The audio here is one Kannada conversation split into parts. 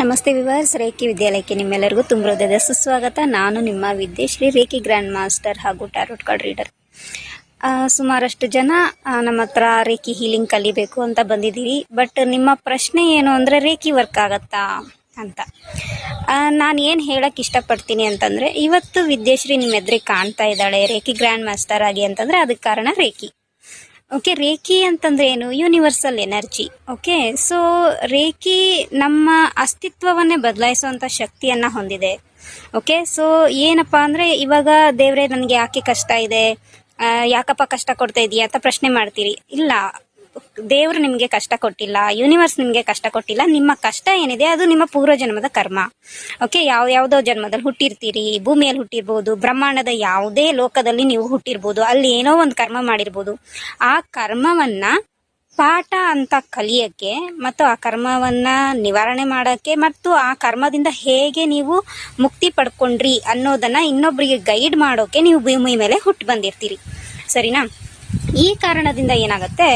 ನಮಸ್ತೆ ವಿವರ್ಸ್, ರೇಖಿ ವಿದ್ಯಾಲಯಕ್ಕೆ ನಿಮ್ಮೆಲ್ಲರಿಗೂ ತುಂಬ ಹೃದಯದ ಸುಸ್ವಾಗತ. ನಾನು ನಿಮ್ಮ ವಿದ್ಯಶ್ರೀ ರೇಖಿ ಗ್ರ್ಯಾಂಡ್ ಮಾಸ್ಟರ್ ಹಾಗೂ ಟ್ಯಾರೋಟ್ ಕಾರ್ಡ್ ರೀಡರ್. ಸುಮಾರಷ್ಟು ಜನ ನಮ್ಮ ಹತ್ರ ರೇಖಿ ಹೀಲಿಂಗ್ ಕಲಿಬೇಕು ಅಂತ ಬಂದಿದ್ದೀರಿ. ಬಟ್ ನಿಮ್ಮ ಪ್ರಶ್ನೆ ಏನು ಅಂದರೆ ರೇಖಿ ವರ್ಕ್ ಆಗತ್ತಾ ಅಂತ. ನಾನು ಏನು ಹೇಳಕ್ಕೆ ಇಷ್ಟಪಡ್ತೀನಿ ಅಂತಂದರೆ, ಇವತ್ತು ವಿದ್ಯಶ್ರೀ ನಿಮ್ಮ ಎದುರಿಗೆ ಕಾಣ್ತಾ ಇದ್ದಾಳೆ ರೇಖಿ ಗ್ರ್ಯಾಂಡ್ ಮಾಸ್ಟರ್ ಆಗಿ ಅಂತಂದರೆ, ಅದಕ್ಕೆ ಕಾರಣ ರೇಖಿ. ಓಕೆ ರೇಖಿ ಅಂತಂದ್ರೆ ಏನು? Universal energy okay so reiki ನಮ್ಮ ಅಸ್ತಿತ್ವವನ್ನೇ ಬದಲಾಯಿಸುವಂತ ಶಕ್ತಿಯನ್ನ ಹೊಂದಿದೆ. ಓಕೆ ಸೊ ಏನಪ್ಪ ಅಂದ್ರೆ ಇವಾಗ ದೇವ್ರೆ ನನಗೆ ಯಾಕೆ ಕಷ್ಟ ಇದೆ? ಯಾಕಪ್ಪ ಕಷ್ಟ ಕೊಡ್ತಾ ಇದೀಯ ಅಂತ ಪ್ರಶ್ನೆ ಮಾಡ್ತೀರಿ. ಇಲ್ಲ ದೇವ್ರು ನಿಮಗೆ ಕಷ್ಟ ಕೊಟ್ಟಿಲ್ಲ ಯೂನಿವರ್ಸ್ ನಿಮಗೆ ಕಷ್ಟ ಕೊಟ್ಟಿಲ್ಲ, ನಿಮ್ಮ ಕಷ್ಟ ಏನಿದೆ ಅದು ನಿಮ್ಮ ಪೂರ್ವ ಜನ್ಮದ ಕರ್ಮ. ಓಕೆ ಯಾವ ಯಾವುದೋ ಜನ್ಮದಲ್ಲಿ ಹುಟ್ಟಿರ್ತೀರಿ, ಭೂಮಿಯಲ್ಲಿ ಹುಟ್ಟಿರ್ಬೋದು, ಬ್ರಹ್ಮಾಂಡದ ಯಾವುದೇ ಲೋಕದಲ್ಲಿ ನೀವು ಹುಟ್ಟಿರ್ಬೋದು, ಅಲ್ಲಿ ಏನೋ ಒಂದು ಕರ್ಮ ಮಾಡಿರ್ಬೋದು. ಆ ಕರ್ಮವನ್ನ ಪಾಠ ಅಂತ ಕಲಿಯಕ್ಕೆ ಮತ್ತು ಆ ಕರ್ಮವನ್ನ ನಿವಾರಣೆ ಮಾಡೋಕ್ಕೆ ಮತ್ತು ಆ ಕರ್ಮದಿಂದ ಹೇಗೆ ನೀವು ಮುಕ್ತಿ ಪಡ್ಕೊಂಡ್ರಿ ಅನ್ನೋದನ್ನ ಇನ್ನೊಬ್ಬರಿಗೆ ಗೈಡ್ ಮಾಡೋಕೆ ನೀವು ಭೂಮಿ ಮೇಲೆ ಹುಟ್ಟು ಬಂದಿರ್ತೀರಿ ಸರಿನಾ? ಈ ಕಾರಣದಿಂದ ಏನಾಗುತ್ತೆ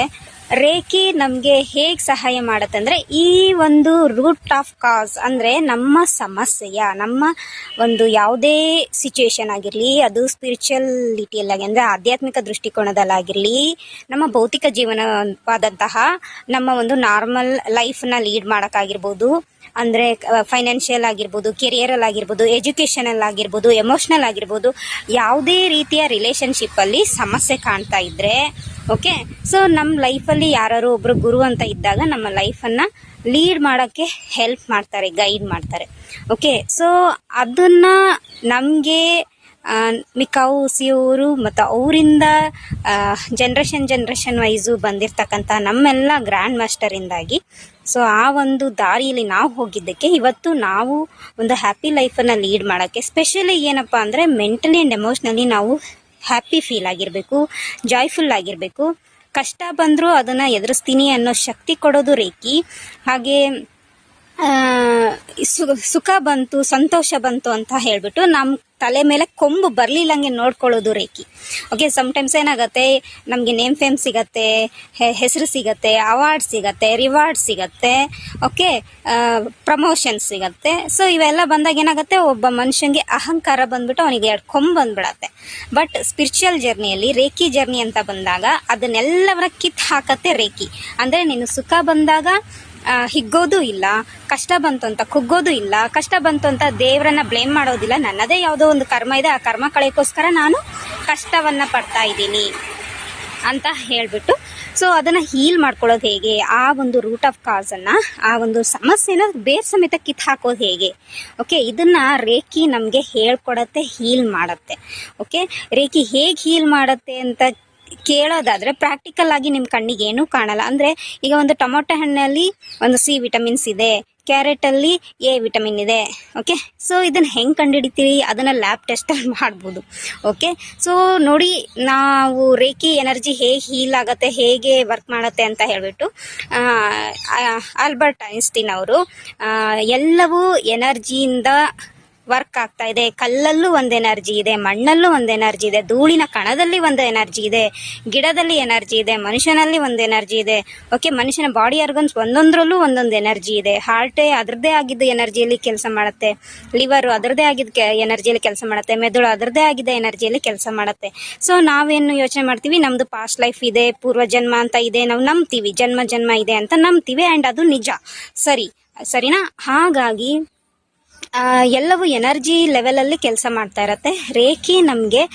ರೇಖಿ ನಮಗೆ ಹೇಗೆ ಸಹಾಯ ಮಾಡುತ್ತೆ ಅಂದರೆ ಈ ಒಂದು ರೂಟ್ ಆಫ್ ಕಾಸ್ ಅಂದರೆ ನಮ್ಮ ಸಮಸ್ಯೆಯ, ನಮ್ಮ ಒಂದು ಯಾವುದೇ ಸಿಚುವೇಶನ್ ಆಗಿರಲಿ, ಅದು ಸ್ಪಿರಿಚುವಲಿಟಿಯಲ್ಲಾಗಿ ಅಂದರೆ ಆಧ್ಯಾತ್ಮಿಕ ದೃಷ್ಟಿಕೋನದಲ್ಲಾಗಿರಲಿ, ನಮ್ಮ ಭೌತಿಕ ಜೀವನವಾದಂತಹ ನಮ್ಮ ಒಂದು ನಾರ್ಮಲ್ ಲೈಫ್ನ ಲೀಡ್ ಮಾಡೋಕ್ಕಾಗಿರ್ಬೋದು, ಅಂದರೆ ಫೈನಾನ್ಷಿಯಲ್ ಆಗಿರ್ಬೋದು ಕೆರಿಯರಲ್ಲಿ ಆಗಿರ್ಬೋದು ಎಜುಕೇಷನಲ್ ಆಗಿರ್ಬೋದು ಎಮೋಷ್ನಲ್ ಆಗಿರ್ಬೋದು, ಯಾವುದೇ ರೀತಿಯ ರಿಲೇಷನ್ಶಿಪ್ಪಲ್ಲಿ ಸಮಸ್ಯೆ ಕಾಣ್ತಾ ಇದ್ದರೆ ಓಕೆ ಸೊ ನಮ್ಮ ಲೈಫಲ್ಲಿ ಯಾರು ಒಬ್ಬರು ಗುರು ಅಂತ ಇದ್ದಾಗ ನಮ್ಮ ಲೈಫನ್ನು ಲೀಡ್ ಮಾಡೋಕ್ಕೆ ಹೆಲ್ಪ್ ಮಾಡ್ತಾರೆ ಗೈಡ್ ಮಾಡ್ತಾರೆ. ಓಕೆ ಸೊ ಅದನ್ನು ನಮಗೆ ಮಿಕಾವು ಸಿಯವರು ಮತ್ತು ಅವರಿಂದ ಜನ್ರೇಷನ್ ಜನ್ರೇಷನ್ ವೈಸು ಬಂದಿರತಕ್ಕಂಥ ನಮ್ಮೆಲ್ಲ ಗ್ರ್ಯಾಂಡ್ ಮಾಸ್ಟರಿಂದಾಗಿ ಸೊ ಆ ಒಂದು ದಾರಿಯಲ್ಲಿ ನಾವು ಹೋಗಿದ್ದಕ್ಕೆ ಇವತ್ತು ನಾವು ಒಂದು ಹ್ಯಾಪಿ ಲೈಫನ್ನು ಲೀಡ್ ಮಾಡೋಕ್ಕೆ ಸ್ಪೆಷಲಿ ಏನಪ್ಪ ಅಂದರೆ ಮೆಂಟಲಿ ಆ್ಯಂಡ್ ಎಮೋಷ್ನಲಿ ನಾವು ಹ್ಯಾಪಿ ಫೀಲ್ ಆಗಿರಬೇಕು ಜಾಯ್ಫುಲ್ ಆಗಿರಬೇಕು. ಕಷ್ಟ ಬಂದರೂ ಅದನ್ನು ಎದುರಿಸ್ತೀನಿ ಅನ್ನೋ ಶಕ್ತಿ ಕೊಡೋದು ರೇಖಿ. ಹಾಗೆ ಸುಖ ಬಂತು, ಸಂತೋಷ ಬಂತು ಅಂತ ಹೇಳ್ಬಿಟ್ಟು ನಮ್ಮ ತಲೆ ಮೇಲೆ ಕೊಂಬು ಬರ್ಲಿಲ್ಲಂಗೆ ನೋಡ್ಕೊಳ್ಳೋದು ರೇಖಿ. ಓಕೆ ಸಮ್ಟೈಮ್ಸ್ ಏನಾಗುತ್ತೆ, ನಮಗೆ ನೇಮ್ ಫೇಮ್ ಸಿಗತ್ತೆ ಹೆಸರು ಸಿಗತ್ತೆ ಅವಾರ್ಡ್ ಸಿಗತ್ತೆ ರಿವಾರ್ಡ್ ಸಿಗತ್ತೆ ಓಕೆ ಪ್ರಮೋಷನ್ ಸಿಗತ್ತೆ. ಸೊ ಇವೆಲ್ಲ ಬಂದಾಗ ಏನಾಗುತ್ತೆ, ಒಬ್ಬ ಮನುಷ್ಯನಿಗೆ ಅಹಂಕಾರ ಬಂದ್ಬಿಟ್ಟು ಅವನಿಗೆ ಎರಡು ಕೊಂಬು ಬಂದ್ಬಿಡತ್ತೆ. ಬಟ್ ಸ್ಪಿರಿಚುವಲ್ ಜರ್ನಿಯಲ್ಲಿ ರೇಖಿ ಜರ್ನಿ ಅಂತ ಬಂದಾಗ ಅದನ್ನೆಲ್ಲವನ್ನ ಕಿತ್ತು ಹಾಕತ್ತೆ ರೇಖಿ. ಅಂದರೆ ನೀನು ಸುಖ ಬಂದಾಗ ಹಿಗ್ಗೋದು ಇಲ್ಲ, ಕಷ್ಟ ಬಂತು ಅಂತ ಕುಗ್ಗೋದು ಇಲ್ಲ, ಕಷ್ಟ ಬಂತು ಅಂತ ದೇವರನ್ನ ಬ್ಲೇಮ್ ಮಾಡೋದಿಲ್ಲ, ನನ್ನದೇ ಯಾವುದೋ ಒಂದು ಕರ್ಮ ಇದೆ, ಆ ಕರ್ಮ ಕಳೆಯೋಕ್ಕೋಸ್ಕರ ನಾನು ಕಷ್ಟವನ್ನ ಪಡ್ತಾ ಇದ್ದೀನಿ ಅಂತ ಹೇಳ್ಬಿಟ್ಟು ಸೊ ಅದನ್ನ ಹೀಲ್ ಮಾಡ್ಕೊಳ್ಳೋದು ಹೇಗೆ? ಆ ಒಂದು ರೂಟ್ ಆಫ್ ಕಾಸ್ ಅನ್ನ, ಆ ಒಂದು ಸಮಸ್ಯೆನ ಬೇರ್ ಸಮೇತ ಕಿತ್ ಹಾಕೋದು ಹೇಗೆ? ಓಕೆ ಇದನ್ನ ರೇಖಿ ನಮಗೆ ಹೇಳ್ಕೊಡತ್ತೆ ಹೀಲ್ ಮಾಡತ್ತೆ. ಓಕೆ ರೇಖಿ ಹೇಗೆ ಹೀಲ್ ಮಾಡತ್ತೆ ಅಂತ ಕೇಳೋದಾದ್ರೆ ಪ್ರಾಕ್ಟಿಕಲ್ ಆಗಿ ನಿಮ್ಮ ಕಣ್ಣಿಗೆ ಏನೂ ಕಾಣಲ್ಲ. ಅಂದ್ರೆ ಈಗ ಒಂದು ಟೊಮೊಟೊ ಹಣ್ಣಲ್ಲಿ ಒಂದು ಸಿ ವಿಟಮಿನ್ಸ್ ಇದೆ ಕ್ಯಾರೆಟ್ ಅಲ್ಲಿ ಎ ವಿಟಮಿನ್ ಇದೆ ಓಕೆ ಸೊ ಇದನ್ನ ಹೆಂಗೆ ಕಂಡುಹಿಡಿತೀರಿ? ಅದನ್ನ ಲ್ಯಾಬ್ ಟೆಸ್ಟ್ ಮಾಡ್ಬೋದು ಓಕೆ ಸೊ ನೋಡಿ, ನಾವು ರೇಖಿ ಎನರ್ಜಿ ಹೇಗೆ ಹೀಲ್ ಆಗುತ್ತೆ, ಹೇಗೆ ವರ್ಕ್ ಮಾಡುತ್ತೆ ಅಂತ ಹೇಳಿಬಿಟ್ಟು ಆಲ್ಬರ್ಟ್ ಐನ್ಸ್ಟೀನ್ ಅವರು ಎಲ್ಲವೂ ಎನರ್ಜಿಯಿಂದ ವರ್ಕ್ ಆಗ್ತಾ ಇದೆ. ಕಲ್ಲಲ್ಲೂ ಒಂದು ಎನರ್ಜಿ ಇದೆ, ಮಣ್ಣಲ್ಲೂ ಒಂದು ಎನರ್ಜಿ ಇದೆ, ಧೂಳಿನ ಕಣದಲ್ಲಿ ಒಂದು ಎನರ್ಜಿ ಇದೆ, ಗಿಡದಲ್ಲಿ ಎನರ್ಜಿ ಇದೆ, ಮನುಷ್ಯನಲ್ಲಿ ಒಂದು ಎನರ್ಜಿ ಇದೆ. ಓಕೆ ಮನುಷ್ಯನ ಬಾಡಿ ಆರ್ಗನ್ಸ್ ಒಂದೊಂದರಲ್ಲೂ ಒಂದೊಂದು ಎನರ್ಜಿ ಇದೆ. ಹಾರ್ಟೇ ಅದರದ್ದೇ ಆಗಿದ್ದ ಎನರ್ಜಿಯಲ್ಲಿ ಕೆಲಸ ಮಾಡುತ್ತೆ. ಲಿವರು ಅದರದ್ದೇ ಆಗಿದ್ದ ಎನರ್ಜಿಯಲ್ಲಿ ಕೆಲಸ ಮಾಡುತ್ತೆ. ಮೆದುಳು ಅದರದ್ದೇ ಆಗಿದ್ದ ಎನರ್ಜಿಯಲ್ಲಿ ಕೆಲಸ ಮಾಡುತ್ತೆ. ಸೊ ನಾವೇನು ಯೋಚನೆ ಮಾಡ್ತೀವಿ? ನಮ್ಮದು ಪಾಸ್ಟ್ ಲೈಫ್ ಇದೆ, ಪೂರ್ವ ಜನ್ಮ ಅಂತ ಇದೆ, ನಾವು ನಂಬ್ತೀವಿ. ಜನ್ಮ ಜನ್ಮ ಇದೆ ಅಂತ ನಂಬ್ತೀವಿ ಆ್ಯಂಡ್ ಅದು ನಿಜ. ಸರಿ, ಸರಿನಾ? ಹಾಗಾಗಿ ಎಲ್ಲವೂ ಎನರ್ಜಿ ಲೆವೆಲಲ್ಲಿ ಕೆಲಸ ಮಾಡ್ತಾ ಇರತ್ತೆ. ರೇಖಿ ನಮಗೆ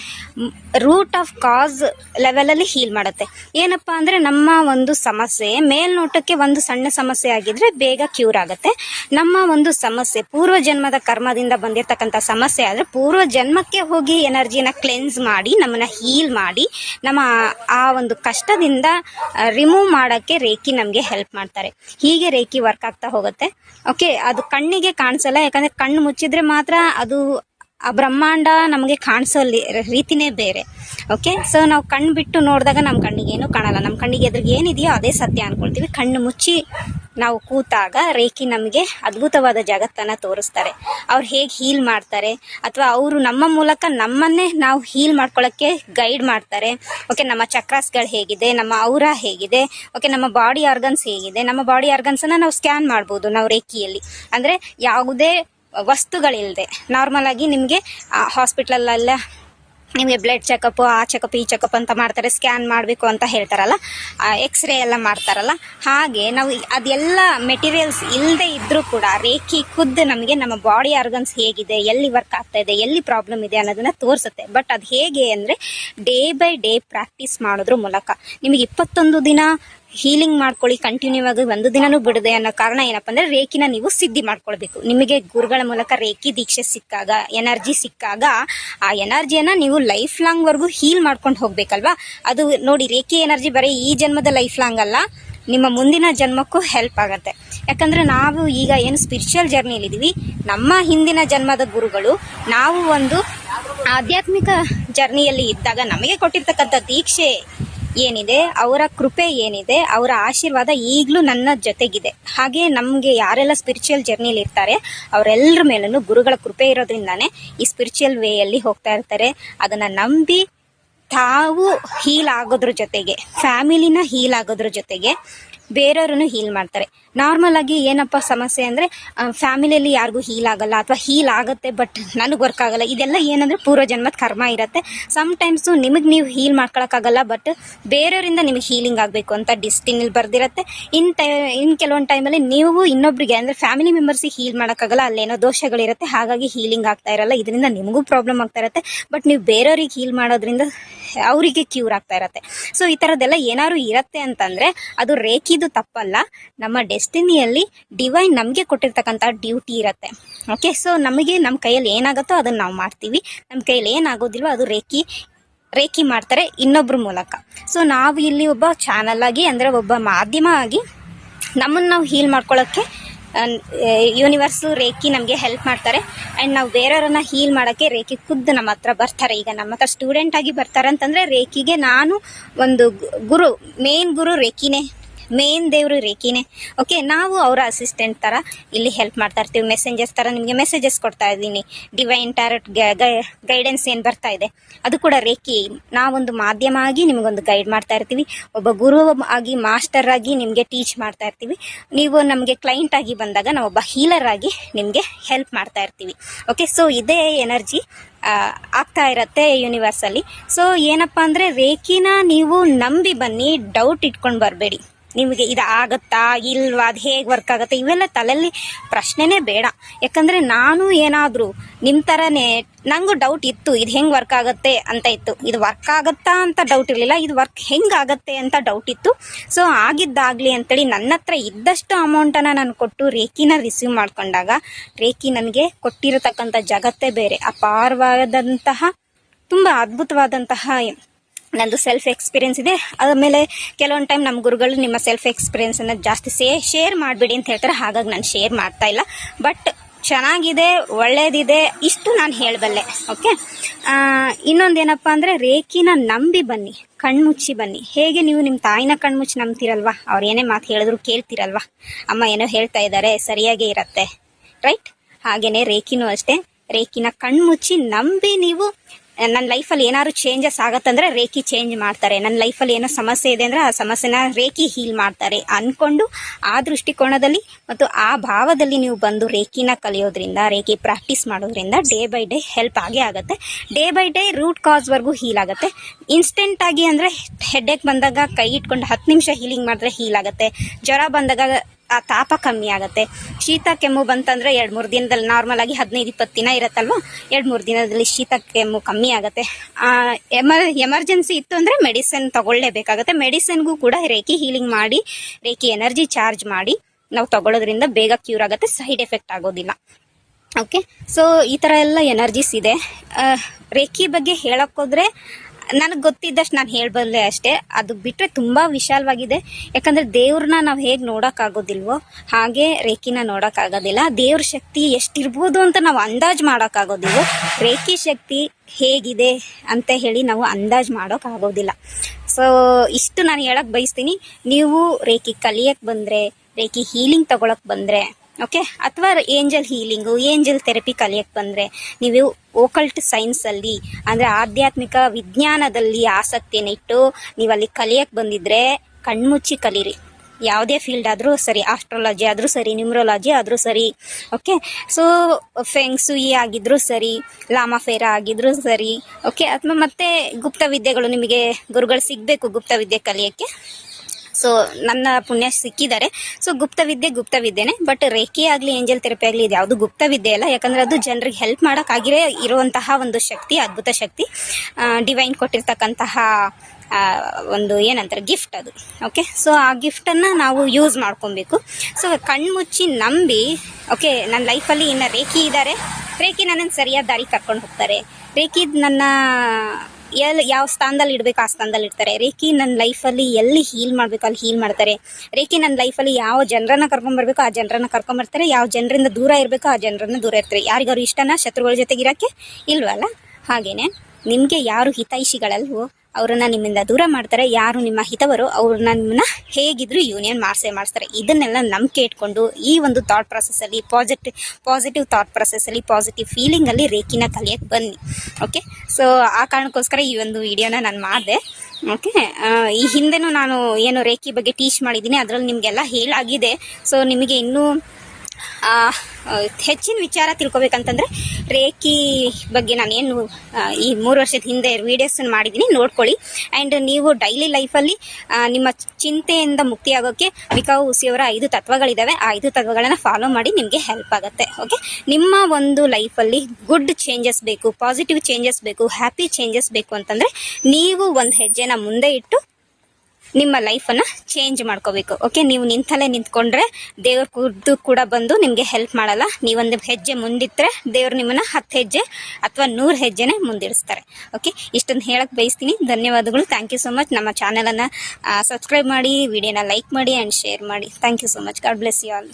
ರೂಟ್ ಆಫ್ ಕಾಸ್ ಲೆವೆಲಲ್ಲಿ ಹೀಲ್ ಮಾಡುತ್ತೆ. ಏನಪ್ಪ ಅಂದರೆ ನಮ್ಮ ಒಂದು ಸಮಸ್ಯೆ, ಮೇಲ್ನೋಟಕ್ಕೆ ಒಂದು ಸಣ್ಣ ಸಮಸ್ಯೆ ಆಗಿದ್ರೆ ಬೇಗ ಕ್ಯೂರ್ ಆಗುತ್ತೆ. ನಮ್ಮ ಒಂದು ಸಮಸ್ಯೆ ಪೂರ್ವ ಜನ್ಮದ ಕರ್ಮದಿಂದ ಬಂದಿರತಕ್ಕಂಥ ಸಮಸ್ಯೆ ಆದರೆ ಪೂರ್ವ ಜನ್ಮಕ್ಕೆ ಹೋಗಿ ಎನರ್ಜಿನ ಕ್ಲೆನ್ಸ್ ಮಾಡಿ, ನಮ್ಮನ್ನ ಹೀಲ್ ಮಾಡಿ, ನಮ್ಮ ಆ- ಒಂದು ಕಷ್ಟದಿಂದ ರಿಮೂವ್ ಮಾಡೋಕ್ಕೆ ರೇಖಿ ನಮಗೆ ಹೆಲ್ಪ್ ಮಾಡ್ತಾರೆ. ಹೀಗೆ ರೇಖಿ ವರ್ಕ್ ಆಗ್ತಾ ಹೋಗುತ್ತೆ. ಓಕೆ, ಅದು ಕಣ್ಣಿಗೆ ಕಾಣಿಸಲ್ಲ, ಯಾಕಂದ್ರೆ ಕಣ್ಣು ಮುಚ್ಚಿದ್ರೆ ಮಾತ್ರ ಅದು ಆ ಬ್ರಹ್ಮಾಂಡ ನಮಗೆ ಕಾಣಿಸೋ ರೀತಿನೇ ಬೇರೆ. ಓಕೆ ಸೊ ನಾವು ಕಣ್ಣು ಬಿಟ್ಟು ನೋಡಿದಾಗ ನಮ್ಮ ಕಣ್ಣಿಗೆ ಏನು ಕಾಣಲ್ಲ. ನಮ್ಮ ಕಣ್ಣಿಗೆ ಎದುರಿಗೆ ಏನಿದೆಯೋ ಅದೇ ಸತ್ಯ ಅನ್ಕೊಳ್ತೀವಿ. ಕಣ್ಣು ಮುಚ್ಚಿ ನಾವು ಕೂತಾಗ ರೇಖಿ ನಮಗೆ ಅದ್ಭುತವಾದ ಜಗತ್ತನ್ನು ತೋರಿಸ್ತಾರೆ. ಅವ್ರು ಹೇಗೆ ಹೀಲ್ ಮಾಡ್ತಾರೆ? ಅಥವಾ ಅವರು ನಮ್ಮ ಮೂಲಕ ನಮ್ಮನ್ನೇ ನಾವು ಹೀಲ್ ಮಾಡ್ಕೊಳ್ಳೋಕ್ಕೆ ಗೈಡ್ ಮಾಡ್ತಾರೆ. ಓಕೆ ನಮ್ಮ ಚಕ್ರಾಸ್ಗಳು ಹೇಗಿದೆ, ನಮ್ಮ ಔರ ಹೇಗಿದೆ. ಓಕೆ ನಮ್ಮ ಬಾಡಿ ಆರ್ಗನ್ಸ್ ಹೇಗಿದೆ. ನಮ್ಮ ಬಾಡಿ ಆರ್ಗನ್ಸನ್ನು ನಾವು ಸ್ಕ್ಯಾನ್ ಮಾಡ್ಬೋದು ನಾವು ರೇಖಿಯಲ್ಲಿ. ಅಂದರೆ ಯಾವುದೇ ವಸ್ತುಗಳಿಲ್ಲದೆ. ನಾರ್ಮಲಾಗಿ ನಿಮಗೆ ಹಾಸ್ಪಿಟ್ಲಲ್ಲೆಲ್ಲ ನಿಮಗೆ ಬ್ಲಡ್ ಚೆಕಪ್ ಆ ಚೆಕಪ್ ಈ ಚೆಕಪ್ ಅಂತ ಮಾಡ್ತಾರೆ ಸ್ಕ್ಯಾನ್ ಮಾಡಬೇಕು ಅಂತ ಹೇಳ್ತಾರಲ್ಲ ಎಕ್ಸ್ರೇ ಎಲ್ಲ ಮಾಡ್ತಾರಲ್ಲ, ಹಾಗೆ ನಾವು ಅದೆಲ್ಲ ಮೆಟೀರಿಯಲ್ಸ್ ಇಲ್ಲದೆ ಇದ್ದರೂ ಕೂಡ ರೇಖಿ ಖುದ್ದು ನಮಗೆ ನಮ್ಮ ಬಾಡಿ ಆರ್ಗನ್ಸ್ ಹೇಗಿದೆ, ಎಲ್ಲಿ ವರ್ಕ್ ಆಗ್ತಾ ಇದೆ, ಎಲ್ಲಿ ಪ್ರಾಬ್ಲಮ್ ಇದೆ ಅನ್ನೋದನ್ನ ತೋರಿಸುತ್ತೆ. ಬಟ್ ಅದು ಹೇಗೆ ಅಂದರೆ ಡೇ ಬೈ ಡೇ ಪ್ರಾಕ್ಟೀಸ್ ಮಾಡೋದ್ರ ಮೂಲಕ. ನಿಮಗೆ ಇಪ್ಪತ್ತೊಂದು ದಿನ ಹೀಲಿಂಗ್ ಮಾಡ್ಕೊಳ್ಳಿ ಕಂಟಿನ್ಯೂ ಆಗಿ ಒಂದು ದಿನನೂ ಬಿಡದೆ ಅನ್ನೋ ಕಾರಣ ಏನಪ್ಪ ಅಂದ್ರೆ ರೇಖಿನ ನೀವು ಸಿದ್ಧಿ ಮಾಡ್ಕೊಳ್ಬೇಕು. ನಿಮಗೆ ಗುರುಗಳ ಮೂಲಕ ರೇಖಿ ದೀಕ್ಷೆ ಸಿಕ್ಕಾಗ, ಎನರ್ಜಿ ಸಿಕ್ಕಾಗ, ಆ ಎನರ್ಜಿಯನ್ನ ನೀವು ಲೈಫ್ ಲಾಂಗ್ ವರ್ಗು ಹೀಲ್ ಮಾಡ್ಕೊಂಡು ಹೋಗ್ಬೇಕಲ್ವಾ? ಅದು ನೋಡಿ, ರೇಖಿ ಎನರ್ಜಿ ಬರೀ ಈ ಜನ್ಮದ ಲೈಫ್ ಲಾಂಗ್ ಅಲ್ಲ, ನಿಮ್ಮ ಮುಂದಿನ ಜನ್ಮಕ್ಕೂ ಹೆಲ್ಪ್ ಆಗತ್ತೆ. ಯಾಕಂದ್ರೆ ನಾವು ಈಗ ಏನು ಸ್ಪಿರಿಚುವಲ್ ಜರ್ನಿಲಿದ್ದೀವಿ ನಮ್ಮ ಹಿಂದಿನ ಜನ್ಮದ ಗುರುಗಳು, ನಾವು ಒಂದು ಆಧ್ಯಾತ್ಮಿಕ ಜರ್ನಿಯಲ್ಲಿ ಇದ್ದಾಗ ನಮಗೆ ಕೊಟ್ಟಿರ್ತಕ್ಕಂಥ ದೀಕ್ಷೆ ಏನಿದೆ, ಅವರ ಕೃಪೆ ಏನಿದೆ, ಅವರ ಆಶೀರ್ವಾದ ಈಗಲೂ ನನ್ನ ಜೊತೆಗಿದೆ. ಹಾಗೆ ನಮಗೆ ಯಾರೆಲ್ಲ ಸ್ಪಿರಿಚುವಲ್ ಜರ್ನಿಲಿ ಇರ್ತಾರೆ, ಅವರೆಲ್ಲರ ಮೇಲೂ ಗುರುಗಳ ಕೃಪೆ ಇರೋದ್ರಿಂದಾನೇ ಈ ಸ್ಪಿರಿಚುವಲ್ ವೇಯಲ್ಲಿ ಹೋಗ್ತಾ ಇರ್ತಾರೆ. ಅದನ್ನು ನಂಬಿ ತಾವು ಹೀಲ್ ಆಗೋದ್ರ ಜೊತೆಗೆ ಫ್ಯಾಮಿಲಿನ ಹೀಲ್ ಆಗೋದ್ರ ಜೊತೆಗೆ ಬೇರೆಯವ್ರನ್ನು ಹೀಲ್ ಮಾಡ್ತಾರೆ. ನಾರ್ಮಲ್ ಆಗಿ ಏನಪ್ಪ ಸಮಸ್ಯೆ ಅಂದರೆ ಫ್ಯಾಮಿಲಿಯಲ್ಲಿ ಯಾರಿಗೂ ಹೀಲ್ ಆಗಲ್ಲ ಅಥವಾ ಹೀಲ್ ಆಗುತ್ತೆ ಬಟ್ ನನಗೆ ವರ್ಕ್ ಆಗಲ್ಲ. ಇದೆಲ್ಲ ಏನಂದರೆ ಪೂರ್ವಜನ್ಮದ ಕರ್ಮ ಇರುತ್ತೆ. ಸಮ್ಟೈಮ್ಸು ನಿಮಗೆ ನೀವು ಹೀಲ್ ಮಾಡ್ಕೊಳಕ್ಕಾಗಲ್ಲ ಬಟ್ ಬೇರೆಯವರಿಂದ ನಿಮಗೆ ಹೀಲಿಂಗ್ ಆಗಬೇಕು ಅಂತ ಡಿಸ್ಟಿನಲ್ಲಿ ಬರ್ದಿರತ್ತೆ. ಇನ್ ಟೈ ಇನ್ ಕೆಲವೊಂದು ಟೈಮಲ್ಲಿ ನೀವು ಇನ್ನೊಬ್ರಿಗೆ ಅಂದರೆ ಫ್ಯಾಮಿಲಿ ಮೆಂಬರ್ಸಿಗೆ ಹೀಲ್ ಮಾಡೋಕ್ಕಾಗಲ್ಲ ಅಲ್ಲೇನೋ ದೋಷಗಳಿರುತ್ತೆ, ಹಾಗಾಗಿ ಹೀಲಿಂಗ್ ಆಗ್ತಾ ಇರಲ್ಲ. ಇದರಿಂದ ನಿಮಗೂ ಪ್ರಾಬ್ಲಮ್ ಆಗ್ತಾ ಇರುತ್ತೆ. ಬಟ್ ನೀವು ಬೇರೆಯವ್ರಿಗೆ ಹೀಲ್ ಮಾಡೋದ್ರಿಂದ ಅವರಿಗೆ ಕ್ಯೂರ್ ಆಗ್ತಾ ಇರತ್ತೆ. ಸೊ ಈ ಥರದ್ದೆಲ್ಲ ಏನಾದ್ರು ಇರತ್ತೆ ಅಂತಂದರೆ ಅದು ರೇಖಿದು ತಪ್ಪಲ್ಲ. ನಮ್ಮ ಡೆಸ್ಟಿನಿಯಲ್ಲಿ ಡಿವೈನ್ ನಮಗೆ ಕೊಟ್ಟಿರ್ತಕ್ಕಂಥ ಡ್ಯೂಟಿ ಇರುತ್ತೆ. ಓಕೆ ಸೊ ನಮಗೆ ನಮ್ಮ ಕೈಯಲ್ಲಿ ಏನಾಗುತ್ತೋ ಅದನ್ನು ನಾವು ಮಾಡ್ತೀವಿ. ನಮ್ಮ ಕೈಯಲ್ಲಿ ಏನಾಗೋದಿಲ್ವೋ ಅದು ರೇಖಿ ರೇಖಿ ಮಾಡ್ತಾರೆ ಇನ್ನೊಬ್ಬರ ಮೂಲಕ. ಸೊ ನಾವು ಇಲ್ಲಿ ಒಬ್ಬ ಚಾನಲ್ ಆಗಿ, ಅಂದರೆ ಒಬ್ಬ ಮಾಧ್ಯಮ ಆಗಿ ನಮ್ಮನ್ನು ನಾವು ಹೀಲ್ ಮಾಡ್ಕೊಳ್ಳೋಕ್ಕೆ ಯೂನಿವರ್ಸು ರೇಖಿ ನಮಗೆ ಹೆಲ್ಪ್ ಮಾಡ್ತಾರೆ. ಆ್ಯಂಡ್ ನಾವು ಬೇರೆಯವ್ರನ್ನ ಹೀಲ್ ಮಾಡೋಕ್ಕೆ ರೇಖಿ ಖುದ್ದು ನಮ್ಮ ಹತ್ರ ಬರ್ತಾರೆ. ಈಗ ನಮ್ಮ ಹತ್ರ ಸ್ಟೂಡೆಂಟ್ ಆಗಿ ಬರ್ತಾರೆ ಅಂತಂದರೆ ರೇಖಿಗೆ ನಾನು ಒಂದು ಗುರು ಮೇನ್ ಗುರು ರೇಖಿನೇ. ಮೇನ್ ದೇವರು ರೇಖಿನೇ ಓಕೆ ನಾವು ಅವರ ಅಸಿಸ್ಟೆಂಟ್ ಥರ ಇಲ್ಲಿ ಹೆಲ್ಪ್ ಮಾಡ್ತಾ ಇರ್ತೀವಿ ಮೆಸೆಂಜರ್ಸ್ ಥರ ನಿಮಗೆ ಮೆಸೇಜಸ್ ಕೊಡ್ತಾ ಇದ್ದೀನಿ. ಡಿವೈನ್ ಟ್ಯಾರಟ್ ಗೈಡೆನ್ಸ್ ಏನು ಬರ್ತಾ ಇದೆ, ಅದು ಕೂಡ ರೇಖಿ ನಾವೊಂದು ಮಾಧ್ಯಮ ಆಗಿ ನಿಮಗೊಂದು ಗೈಡ್ ಮಾಡ್ತಾ ಇರ್ತೀವಿ. ಒಬ್ಬ ಗುರು ಆಗಿ ಮಾಸ್ಟರ್ ಆಗಿ ನಿಮಗೆ ಟೀಚ್ ಮಾಡ್ತಾ ಇರ್ತೀವಿ. ನೀವು ನಮಗೆ ಕ್ಲೈಂಟ್ ಆಗಿ ಬಂದಾಗ ನಾವು ಒಬ್ಬ ಹೀಲರ್ ಆಗಿ ನಿಮಗೆ ಹೆಲ್ಪ್ ಮಾಡ್ತಾ ಇರ್ತೀವಿ. ಓಕೆ ಸೊ ಇದೇ ಎನರ್ಜಿ ಆಗ್ತಾ ಇರತ್ತೆ ಯೂನಿವರ್ಸಲ್ಲಿ ಸೊ ಏನಪ್ಪ ಅಂದರೆ ರೇಖಿನ ನೀವು ನಂಬಿ ಬನ್ನಿ ಡೌಟ್ ಇಟ್ಕೊಂಡು ಬರಬೇಡಿ. ನಿಮಗೆ ಇದು ಆಗುತ್ತಾ ಇಲ್ವಾ, ಅದು ಹೇಗೆ ವರ್ಕ್ ಆಗುತ್ತೆ, ಇವೆಲ್ಲ ತಲೆಯಲ್ಲಿ ಪ್ರಶ್ನೆನೇ ಬೇಡ. ಯಾಕಂದರೆ ನಾನು ಏನಾದರೂ ನಿಮ್ಮ ಥರನೇ ನನಗೂ ಡೌಟ್ ಇತ್ತು, ಇದು ಹೆಂಗೆ ವರ್ಕ್ ಆಗುತ್ತೆ ಅಂತ ಇತ್ತು. ಇದು ವರ್ಕ್ ಆಗುತ್ತಾ ಅಂತ ಡೌಟ್ ಇರಲಿಲ್ಲ, ಇದು ವರ್ಕ್ ಹೆಂಗೆ ಆಗುತ್ತೆ ಅಂತ ಡೌಟ್ ಇತ್ತು. ಸೊ ಆಗಿದ್ದಾಗಲಿ ಅಂತೇಳಿ ನನ್ನ ಹತ್ರ ಇದ್ದಷ್ಟು ಅಮೌಂಟನ್ನು ನಾನು ಕೊಟ್ಟು ರೇಖಿನ ರಿಸೀವ್ ಮಾಡ್ಕೊಂಡಾಗ, ರೇಖಿ ನನಗೆ ಕೊಟ್ಟಿರತಕ್ಕಂಥ ಜಗತ್ತೇ ಬೇರೆ. ಅಪಾರವಾದಂತಹ, ತುಂಬ ಅದ್ಭುತವಾದಂತಹ ನಂದು ಸೆಲ್ಫ್ ಎಕ್ಸ್ಪೀರಿಯನ್ಸ್ ಇದೆ. ಆಮೇಲೆ ಕೆಲವೊಂದು ಟೈಮ್ ನಮ್ಮ ಗುರುಗಳು ನಿಮ್ಮ ಸೆಲ್ಫ್ ಎಕ್ಸ್ಪೀರಿಯನ್ಸನ್ನು ಜಾಸ್ತಿ ಸೇ ಶೇರ್ ಮಾಡಿಬಿಡಿ ಅಂತ ಹೇಳ್ತಾರೆ. ಹಾಗಾಗಿ ನಾನು ಶೇರ್ ಮಾಡ್ತಾ ಇಲ್ಲ. ಬಟ್ ಚೆನ್ನಾಗಿದೆ, ಒಳ್ಳೇದಿದೆ, ಇಷ್ಟು ನಾನು ಹೇಳಬಲ್ಲೆ. ಓಕೆ ಇನ್ನೊಂದೇನಪ್ಪ ಅಂದರೆ ರೇಖಿನ ನಂಬಿ ಬನ್ನಿ, ಕಣ್ಮುಚ್ಚಿ ಬನ್ನಿ. ಹೇಗೆ ನೀವು ನಿಮ್ಮ ತಾಯಿನ ಕಣ್ಮುಚ್ಚಿ ನಂಬ್ತೀರಲ್ವಾ? ಅವ್ರು ಏನೇ ಮಾತು ಹೇಳಿದ್ರು ಕೇಳ್ತಿರಲ್ವಾ? ಅಮ್ಮ ಏನೋ ಹೇಳ್ತಾ ಇದ್ದಾರೆ ಸರಿಯಾಗೇ ಇರತ್ತೆ. ರೈಟ್ ಹಾಗೇನೆ ರೇಖಿನೂ ಅಷ್ಟೇ. ರೇಖಿನ ಕಣ್ಮುಚ್ಚಿ ನಂಬಿ ನೀವು ನನ್ನ ಲೈಫಲ್ಲಿ ಏನಾದ್ರು ಚೇಂಜಸ್ ಆಗತ್ತಂದ್ರೆ ರೇಖಿ ಚೇಂಜ್ ಮಾಡ್ತಾರೆ. ನನ್ನ ಲೈಫಲ್ಲಿ ಏನೋ ಸಮಸ್ಯೆ ಇದೆ ಅಂದ್ರೆ ಆ ಸಮಸ್ಯೆನ ರೇಖಿ ಹೀಲ್ ಮಾಡ್ತಾರೆ ಅನ್ಕೊಂಡು ಆ ದೃಷ್ಟಿಕೋನದಲ್ಲಿ ಮತ್ತು ಆ ಭಾವದಲ್ಲಿ ನೀವು ಬಂದು ರೇಖಿನ ಕಲಿಯೋದ್ರಿಂದ, ರೇಖಿ ಪ್ರಾಕ್ಟೀಸ್ ಮಾಡೋದ್ರಿಂದ ಡೇ ಬೈ ಡೇ ಹೆಲ್ಪ್ ಆಗೇ ಆಗುತ್ತೆ. ಡೇ ಬೈ ಡೇ ರೂಟ್ ಕಾಸ್ವರೆಗೂ ಹೀಲ್ ಆಗುತ್ತೆ. ಇನ್ಸ್ಟೆಂಟ್ ಆಗಿ ಅಂದರೆ ಹೆಡ್ಡೇಕ್ ಬಂದಾಗ ಕೈ ಇಟ್ಕೊಂಡು ಹತ್ತು ನಿಮಿಷ ಹೀಲಿಂಗ್ ಮಾಡಿದ್ರೆ ಹೀಲ್ ಆಗುತ್ತೆ. ಜ್ವರ ಬಂದಾಗ ಆ ತಾಪ ಕಮ್ಮಿ ಆಗುತ್ತೆ. ಶೀತ ಕೆಮ್ಮು ಬಂತಂದ್ರೆ ಎರಡು ಮೂರು ದಿನದಲ್ಲಿ ನಾರ್ಮಲ್ ಆಗಿ ಹದಿನೈದು ಇಪ್ಪತ್ತು ದಿನ ಇರುತ್ತಲ್ವ? ಎರಡು ಮೂರು ದಿನದಲ್ಲಿ ಶೀತ ಕೆಮ್ಮು ಕಮ್ಮಿ ಆಗುತ್ತೆ. ಎಮರ್ ಎಮರ್ಜೆನ್ಸಿ ಇತ್ತು ಅಂದರೆ ಮೆಡಿಸಿನ್ ತಗೊಳ್ಳೇಬೇಕಾಗುತ್ತೆ. ಮೆಡಿಸಿನ್ಗೂ ಕೂಡ ರೇಖಿ ಹೀಲಿಂಗ್ ಮಾಡಿ, ರೇಖಿ ಎನರ್ಜಿ ಚಾರ್ಜ್ ಮಾಡಿ ನಾವು ತಗೊಳ್ಳೋದ್ರಿಂದ ಬೇಗ ಕ್ಯೂರ್ ಆಗುತ್ತೆ ಸೈಡ್ ಎಫೆಕ್ಟ್ ಆಗೋದಿಲ್ಲ. ಓಕೆ ಸೊ ಈ ಥರ ಎಲ್ಲ ಎನರ್ಜೀಸ್ ಇದೆ. ರೇಖಿ ಬಗ್ಗೆ ಹೇಳಕ್ಕೋದ್ರೆ ನನಗೆ ಗೊತ್ತಿದ್ದಷ್ಟು ನಾನು ಹೇಳಬಲ್ಲೆ ಅಷ್ಟೇ. ಅದು ಬಿಟ್ಟರೆ ತುಂಬ ವಿಶಾಲವಾಗಿದೆ. ಯಾಕಂದರೆ ದೇವ್ರನ್ನ ನಾವು ಹೇಗೆ ನೋಡೋಕ್ಕಾಗೋದಿಲ್ವೋ, ಹಾಗೆ ರೇಖಿನ ನೋಡೋಕ್ಕಾಗೋದಿಲ್ಲ. ದೇವ್ರ ಶಕ್ತಿ ಎಷ್ಟಿರ್ಬೋದು ಅಂತ ನಾವು ಅಂದಾಜು ಮಾಡೋಕ್ಕಾಗೋದಿಲ್ವೋ ರೇಖಿ ಶಕ್ತಿ ಹೇಗಿದೆ ಅಂತ ಹೇಳಿ ನಾವು ಅಂದಾಜು ಮಾಡೋಕ್ಕಾಗೋದಿಲ್ಲ. ಸೊ ಇಷ್ಟು ನಾನು ಹೇಳಕ್ಕೆ ಬಯಸ್ತೀನಿ. ನೀವು ರೇಖಿ ಕಲಿಯಕ್ಕೆ ಬಂದರೆ, ರೇಖಿ ಹೀಲಿಂಗ್ ತಗೊಳಕ್ಕೆ ಬಂದರೆ ಓಕೆ? ಅಥವಾ ಏಂಜಲ್ ಹೀಲಿಂಗು, ಏಂಜಲ್ ಥೆರಪಿ ಕಲಿಯಕ್ಕೆ ಬಂದರೆ ನೀವು ಓಕಲ್ಟ್ ಸೈನ್ಸಲ್ಲಿ, ಅಂದರೆ ಆಧ್ಯಾತ್ಮಿಕ ವಿಜ್ಞಾನದಲ್ಲಿ ಆಸಕ್ತಿಯನ್ನು ಇಟ್ಟು ನೀವು ಅಲ್ಲಿ ಕಲಿಯಕ್ಕೆ ಬಂದಿದ್ರೆ ಕಣ್ಮುಚ್ಚಿ ಕಲೀರಿ. ಯಾವುದೇ ಫೀಲ್ಡ್ ಆದರೂ ಸರಿ ಆಸ್ಟ್ರಾಲಜಿ ಆದರೂ ಸರಿ ನ್ಯೂಮ್ರಾಲಜಿ ಆದರೂ ಸರಿ, ಓಕೆ? ಸೊ ಫೆಂಗ್ಸುಯಿ ಆಗಿದ್ದರೂ ಸರಿ ಲಾಮಾಫೇರಾ ಆಗಿದ್ದರೂ ಸರಿ, ಓಕೆ? ಅಥವಾ ಮತ್ತೆ ಗುಪ್ತ ವಿದ್ಯೆಗಳು ನಿಮಗೆ ಗುರುಗಳು ಸಿಗಬೇಕು ಗುಪ್ತ ವಿದ್ಯೆ ಕಲಿಯೋಕ್ಕೆ? ಸೊ ನನ್ನ ಪುಣ್ಯ ಸಿಕ್ಕಿದ್ದಾರೆ. ಸೊ ಗುಪ್ತ ವಿದ್ಯೆ, ಗುಪ್ತ ಬಟ್ ರೇಖೆ ಆಗಲಿ ಏಂಜಲ್ ಥೆರಪಿ ಆಗಲಿ ಇದು ಯಾವುದು ಗುಪ್ತ ವಿದ್ಯೆ ಅಲ್ಲ. ಯಾಕಂದರೆ ಅದು ಜನರಿಗೆ ಹೆಲ್ಪ್ ಮಾಡೋಕ್ಕಾಗಿರೇ ಇರುವಂತಹ ಒಂದು ಶಕ್ತಿ, ಅದ್ಭುತ ಶಕ್ತಿ. ಡಿವೈನ್ ಕೊಟ್ಟಿರ್ತಕ್ಕಂತಹ ಒಂದು ಏನಂತಾರೆ ಗಿಫ್ಟ್ ಅದು. ಓಕೆ ಸೊ ಆ ಗಿಫ್ಟನ್ನು ನಾವು ಯೂಸ್ ಮಾಡ್ಕೊಬೇಕು. ಸೊ ಕಣ್ಮುಚ್ಚಿ ನಂಬಿ ಓಕೆ ನನ್ನ ಲೈಫಲ್ಲಿ ಇನ್ನು ರೇಖಿ ಇದ್ದಾರೆ ರೇಖಿ ನನ್ನನ್ನು ಸರಿಯಾದ ದಾರಿ ಕರ್ಕೊಂಡು ಹೋಗ್ತಾರೆ. ರೇಖಿ ನನ್ನ ಎಲ್ಲಿ ಯಾವ ಸ್ಥಾನದಲ್ಲಿ ಇಡಬೇಕು ಆ ಸ್ಥಾನದಲ್ಲಿ ಇರ್ತಾರೆ ರೇಖಿ ನನ್ನ ಲೈಫಲ್ಲಿ ಎಲ್ಲಿ ಹೀಲ್ ಮಾಡಬೇಕು ಅಲ್ಲಿ ಹೀಲ್ ಮಾಡ್ತಾರೆ. ರೇಖಿ ನನ್ನ ಲೈಫಲ್ಲಿ ಯಾವ ಜನರನ್ನ ಕರ್ಕೊಂಬರ್ಬೇಕು ಆ ಜನರನ್ನ ಕರ್ಕೊಂಬರ್ತಾರೆ ಯಾವ ಜನರಿಂದ ದೂರ ಇರಬೇಕು ಆ ಜನರನ್ನ ದೂರ ಇರ್ತಾರೆ. ಯಾರಿಗಾರು ಇಷ್ಟನ ಶತ್ರುಗಳ ಜೊತೆಗೆ ಇರೋಕ್ಕೆ ಇಲ್ವಲ್ಲ? ಹಾಗೇನೆ ನಿಮಗೆ ಯಾರು ಹಿತೈಷಿಗಳಲ್ವೋ ಅವರನ್ನ ನಿಮ್ಮಿಂದ ದೂರ ಮಾಡ್ತಾರೆ. ಯಾರು ನಿಮ್ಮ ಹಿತವರು ಅವ್ರನ್ನ ನಿಮ್ಮನ್ನ ಹೇಗಿದ್ರು ಯೂನಿಯನ್ ಮಾಡಿಸೇ ಮಾಡಿಸ್ತಾರೆ. ಇದನ್ನೆಲ್ಲ ನಂಬಿಕೆ ಇಟ್ಕೊಂಡು ಈ ಒಂದು ಥಾಟ್ ಪ್ರೊಸೆಸ್ಸಲ್ಲಿ ಪಾಸಿಟಿವ್ ಪಾಸಿಟಿವ್ ಥಾಟ್ ಪ್ರೊಸೆಸ್ಸಲ್ಲಿ ಪಾಸಿಟಿವ್ ಫೀಲಿಂಗಲ್ಲಿ ರೇಖಿನ ಕಲಿಯಕ್ಕೆ ಬನ್ನಿ. ಓಕೆ ಸೊ ಆ ಕಾರಣಕ್ಕೋಸ್ಕರ ಈ ಒಂದು ವಿಡಿಯೋನ ನಾನು ಮಾಡಿದೆ. ಓಕೆ ಈ ಹಿಂದೆನೂ ನಾನು ಏನು ರೇಖಿ ಬಗ್ಗೆ ಟೀಚ್ ಮಾಡಿದ್ದೀನಿ. ಅದರಲ್ಲಿ ನಿಮಗೆಲ್ಲ ಹೇಳಾಗಿದೆ. ಸೊ ನಿಮಗೆ ಇನ್ನೂ ಹೆಚ್ಚಿನ ವಿಚಾರ ತಿಳ್ಕೊಬೇಕಂತಂದ್ರೆ ರೇಖಿ ಬಗ್ಗೆ ನಾನೇನು ಈ ಮೂರು ವರ್ಷದ ಹಿಂದೆ ವೀಡಿಯೋಸನ್ನು ಮಾಡಿದ್ದೀನಿ, ನೋಡ್ಕೊಳ್ಳಿ. ಆ್ಯಂಡ್ ನೀವು ಡೈಲಿ ಲೈಫಲ್ಲಿ ನಿಮ್ಮ ಚಿಂತೆಯಿಂದ ಮುಕ್ತಿಯಾಗೋಕ್ಕೆ ಮಿಕಾವು ಉಸಿಯವರ ಐದು ತತ್ವಗಳಿದ್ದಾವೆ ಆ ಐದು ತತ್ವಗಳನ್ನು ಫಾಲೋ ಮಾಡಿ ನಿಮಗೆ ಹೆಲ್ಪ್ ಆಗುತ್ತೆ ಓಕೆ ನಿಮ್ಮ ಒಂದು ಲೈಫಲ್ಲಿ ಗುಡ್ ಚೇಂಜಸ್ ಬೇಕು ಪಾಸಿಟಿವ್ ಚೇಂಜಸ್ ಬೇಕು ಹ್ಯಾಪಿ ಚೇಂಜಸ್ ಬೇಕು ಅಂತಂದರೆ ನೀವು ಒಂದು ಹೆಜ್ಜೆನ ಮುಂದೆ ಇಟ್ಟು ನಿಮ್ಮ ಲೈಫನ್ನು ಚೇಂಜ್ ಮಾಡ್ಕೋಬೇಕು. ಓಕೆ ನೀವು ನಿಂತಲ್ಲೇ ನಿಂತ್ಕೊಂಡ್ರೆ ದೇವ್ರ ಕುದ್ದು ಕೂಡ ಬಂದು ನಿಮಗೆ ಹೆಲ್ಪ್ ಮಾಡಲ್ಲ. ನೀವೊಂದು ಹೆಜ್ಜೆ ಮುಂದಿಟ್ಟರೆ ದೇವ್ರು ನಿಮ್ಮನ್ನು ಹತ್ತು ಹೆಜ್ಜೆ ಅಥವಾ ನೂರು ಹೆಜ್ಜೆನೇ ಮುಂದಿಡಿಸ್ತಾರೆ. ಓಕೆ ಇಷ್ಟೊಂದು ಹೇಳಕ್ಕೆ ಬಯಸ್ತೀನಿ. ಧನ್ಯವಾದಗಳು. ಥ್ಯಾಂಕ್ ಯು ಸೊ ಮಚ್ ನಮ್ಮ ಚಾನಲನ್ನು ಸಬ್ಸ್ಕ್ರೈಬ್ ಮಾಡಿ ವಿಡಿಯೋನ ಲೈಕ್ ಮಾಡಿ ಆ್ಯಂಡ್ ಶೇರ್ ಮಾಡಿ. Thank you so much God bless you all